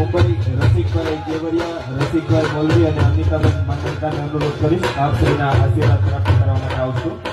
મુંબઈ, રસિકભાઈ દેવરિયા રસિકભાઈ મોલવી અને અમિતાબેન માંડલકાને અનુરોધ કરીશ. આપ શ્રીના આશીર્વાદ પ્રાપ્ત કરવા માટે આવશું